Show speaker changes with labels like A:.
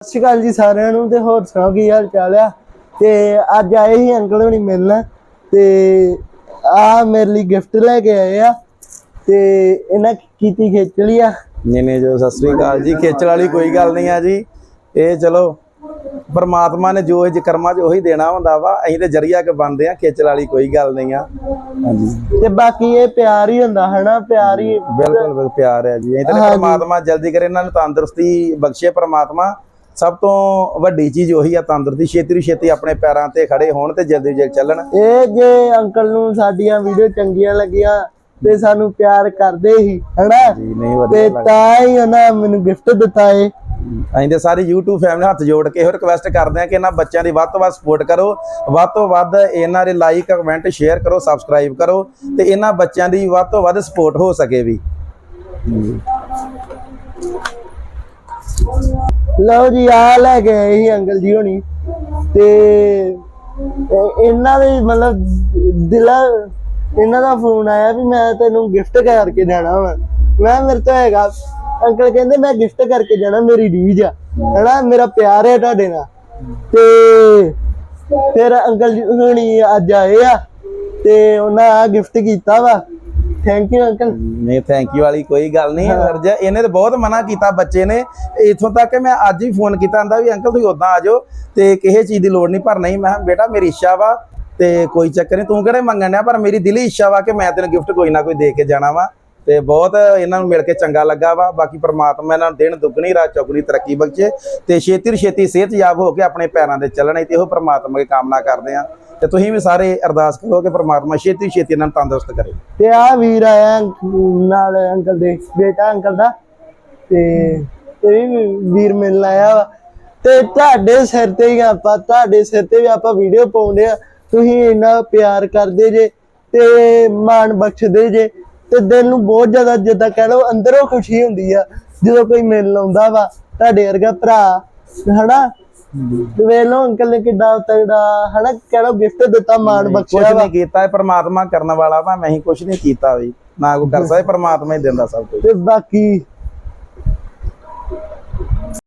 A: ਸਤਿ ਸ਼੍ਰੀ ਅਕਾਲ ਜੀ ਸਾਰਿਆਂ ਨੂੰ ਤੇ ਹੋਰ ਸੁਣਾਓ ਕੀ ਹਾਲ ਚਾਲ ਆ? ਤੇ ਅੱਜ ਆਏ ਹੀ ਅੰਕਲ ਹੁਣੀ ਮਿਲਣ ਤੇ ਆ ਮੇਰੇ ਲਈ ਗਿਫਟ ਲੈ ਕੇ ਆਏ ਆ ਤੇ ਇਹਨਾਂ ਕੀਤੀ ਖੇਚ ਲਈ ਆ?
B: ਨਹੀਂ ਨਹੀਂ ਜੋ ਸਤਿ ਸ੍ਰੀ ਅਕਾਲ ਜੀ। ਖੇਚਲ ਵਾਲੀ ਕੋਈ ਗੱਲ ਨਹੀਂ ਆ ਜੀ। ਇਹ ਚਲੋ ਪਰਮਾਤਮਾ ਨੇ ਜੋ ਇਹ ਕਰਮਾਂ 'ਚ ਉਹੀ ਦੇਣਾ ਹੁੰਦਾ ਵਾ ਅਸੀਂ ਤੇ ਜਰੀਆ ਕੇ ਬਣਦੇ ਆ ਖੇਚਲ ਵਾਲੀ ਕੋਈ ਗੱਲ ਨਹੀਂ ਆ। ਹਾਂਜੀ।
A: ਤੇ ਬਾਕੀ ਇਹ ਪਿਆਰ ਹੀ ਹੁੰਦਾ ਹਨਾ? ਪਿਆਰ ਹੀ
B: ਬਿਲਕੁਲ ਬਿਲਕੁਲ ਪਿਆਰ ਹੈ ਜੀ। ਅਸੀਂ ਤੇ। ਪਰਮਾਤਮਾ ਜਲਦੀ ਕਰੇ ਇਹਨਾਂ ਨੂੰ ਤੰਦਰੁਸਤੀ ਬਖਸ਼ੇ ਪਰਮਾਤਮਾ। ਸਭ ਤੋਂ ਵੱਡੀ ਚੀਜ਼ ਉਹੀ ਆ ਤੰਦਰੁਸਤੀ ਛੇਤੀ ਤੋਂ ਛੇਤੀ ਆਪਣੇ ਪੈਰਾਂ ਤੇ ਖੜੇ ਹੋਣ ਤੇ ਜਲਦੀ ਜਲਦੀ ਚੱਲਣ।
A: ਇਹ ਜੇ ਅੰਕਲ ਨੂੰ ਸਾਡੀਆਂ ਵੀਡੀਓ ਚੰਗੀਆਂ ਲੱਗੀਆਂ ਤੇ ਸਾਨੂੰ ਪਿਆਰ ਕਰਦੇ ਹੀ ਹਨਾ? ਤੇ ਤਾਂ ਹੀ ਉਹਨਾਂ ਮੈਨੂੰ ਗਿਫਟ ਦਿੱਤਾ ਏ
B: ਅਸੀਂ ਤੇ ਸਾਰੀ YouTube ਫੈਮਿਲੀ ਹੱਥ ਜੋੜ ਕੇ ਇਹੋ ਰਿਕਵੈਸਟ ਕਰਦੇ ਆ ਕਿ ਇਹਨਾਂ ਬੱਚਿਆਂ ਦੀ ਵੱਧ ਤੋਂ ਵੱਧ ਸਪੋਰਟ ਕਰੋ ਵੱਧ ਤੋਂ ਵੱਧ ਇਹਨਾਂ ਦੇ ਲਾਈਕ ਕਮੈਂਟ ਸ਼ੇਅਰ ਕਰੋ ਸਬਸਕ੍ਰਾਈਬ ਕਰੋ ਤੇ ਇਹਨਾਂ ਬੱਚਿਆਂ ਦੀ ਵੱਧ ਤੋਂ ਵੱਧ ਸਪੋਰਟ ਹੋ ਸਕੇ ਵੀ।
A: ਲਓ ਜੀ, ਆ ਲੈ ਕੇ ਆਏ ਸੀ ਅੰਕਲ ਜੀ ਹੋਣੀ। ਤੇ ਇਹਨਾਂ ਦੇ ਮਤਲਬ ਦਿਲ, ਇਹਨਾਂ ਦਾ ਫੋਨ ਆਇਆ ਵੀ ਮੈਂ ਤੈਨੂੰ ਗਿਫਟ ਕਰਕੇ ਜਾਣਾ ਵਾ। ਮੈਂ ਮੇਰੇ ਤੋਂ ਹੈਗਾ। ਅੰਕਲ ਕਹਿੰਦੇ, ਮੈਂ ਗਿਫਟ ਕਰਕੇ ਜਾਣਾ, ਮੇਰੀ ਰੀਝ ਆ। ਹੈਨਾ, ਮੇਰਾ ਪਿਆਰ ਹੈ ਤੁਹਾਡੇ ਨਾਲ। ਤੇ ਫਿਰ ਅੰਕਲ ਜੀ ਹੁਣੀ ਅੱਜ ਆਏ ਆ। ਤੇ ਉਹਨਾਂ ਆ ਗਿਫਟ ਕੀਤਾ ਵਾ। ਥੈਂਕ ਯੂ ਅੰਕਲ
B: ਨਹੀਂ ਥੈਂਕ ਯੂ ਵਾਲੀ ਕੋਈ ਗੱਲ ਨਹੀਂ ਅਰਜ ਇਹਨੇ ਤਾਂ ਬਹੁਤ ਮਨਾ ਕੀਤਾ ਬੱਚੇ ਨੇ। ਇਥੋਂ ਤੱਕ ਕਿ ਮੈਂ ਅੱਜ ਹੀ ਫੋਨ ਕੀਤਾ ਆਂਦਾ ਵੀ ਅੰਕਲ ਤੁਸੀਂ ਉਦਾਂ ਆ ਜਾਓ ਤੇ ਕਿਸੇ ਚੀਜ਼ ਦੀ ਲੋੜ ਨਹੀਂ ਪਰ ਨਹੀਂ ਮੈਂ ਬੇਟਾ ਮੇਰੀ ਇੱਛਾ ਵਾ ਤੇ ਕੋਈ ਚੱਕਰ ਨਹੀਂ ਤੂੰ ਕਿਹੜੇ ਮੰਗਣ ਡਿਆ? ਪਰ ਮੇਰੀ ਦਿਲੀ ਇੱਛਾ ਵਾ ਕਿ ਮੈਂ ਤੈਨੂੰ ਗਿਫਟ ਕੋਈ ਨਾ ਕੋਈ ਦੇ ਕੇ ਜਾਣਾ ਵਾ। ਤੇ ਬਹੁਤ ਇਹਨਾਂ ਨੂੰ ਮਿਲ ਕੇ ਚੰਗਾ ਲੱਗਾ ਵਾ। ਬਾਕੀ ਪ੍ਰਮਾਤਮਾ ਇਹਨਾਂ ਨੂੰ ਦਿਨ ਦੁੱਗਣੀ, ਰਾਤ ਚੌਗਣੀ ਤਰੱਕੀ ਬਖਸ਼ੇ ਤੇ ਛੇਤੀ ਛੇਤੀ ਸਿਹਤਯਾਬ ਹੋ ਕੇ ਆਪਣੇ ਪੈਰਾਂ ਤੇ ਚੱਲਣ ਤੇ ਇਹੋ ਪ੍ਰਮਾਤਮਾ ਦੀ ਕਾਮਨਾ ਕਰਦੇ ਆ ਤੇ ਤੁਸੀਂ ਵੀ ਸਾਰੇ ਅਰਦਾਸ ਕਰੋ ਕਿ ਪ੍ਰਮਾਤਮਾ ਛੇਤੀ ਛੇਤੀ ਇਹਨਾਂ ਨੂੰ ਤੰਦਰੁਸਤ ਕਰੇ।
A: ਤੇ ਆ ਵੀਰ ਆਇਆ ਨਾਲ ਅੰਕਲ ਦੇ ਬੇਟਾ ਅੰਕਲ ਦਾ ਤੇ ਇਹ ਵੀ ਵੀਰ ਮਿਲਣ ਆਇਆ ਵਾ। ਤੇ ਤੁਹਾਡੇ ਸਿਰ ਤੇ ਹੀ ਆਪਾਂ ਤੁਹਾਡੇ ਸਿਰ ਤੇ ਵੀ ਆਪਾਂ ਵੀਡੀਓ ਪਾਉਂਦੇ ਆ ਤੁਸੀਂ ਇੰਨਾ ਪਿਆਰ ਕਰਦੇ ਜੇ ਤੇ ਮਾਣ ਬਖਸ਼ਦੇ ਜੇ। ਤੇ ਦਿਲ ਨੂੰ ਬਹੁਤ ਜ਼ਿਆਦਾ ਜਿੱਦਾਂ ਕਹਿ ਲਓ ਅੰਦਰੋਂ ਖੁਸ਼ੀ ਹੁੰਦੀ ਆ ਜਦੋਂ ਕੋਈ ਮਿਲਣ ਆਉਂਦਾ ਵਾ ਤੁਹਾਡੇ ਵਰਗਾ ਭਰਾ ਹਨਾ? ਤੇ ਵੇਖ ਲਓ ਅੰਕਲ ਨੇ ਕਿੱਡਾ ਤਗੜਾ ਹਨਾ ਕਹਿ ਲਓ ਗਿਫਟ ਦਿੱਤਾ ਮਾਣ
B: ਕੁਝ
A: ਬਖਸ਼ਿਆ ਵਾ।
B: ਨਹੀਂ ਕੀਤਾ ਇਹ ਪ੍ਰਮਾਤਮਾ ਕਰਨ ਵਾਲਾ ਵਾ ਮੈਂ ਹੀ ਕੁਝ ਨਹੀਂ ਕੀਤਾ ਵੀ ਨਾ ਕੋਈ ਕਰ ਸਕਦਾ ਇਹ ਪ੍ਰਮਾਤਮਾ ਹੀ ਦਿੰਦਾ ਸਭ ਕੁਝ
A: ਤੇ ਬਾਕੀ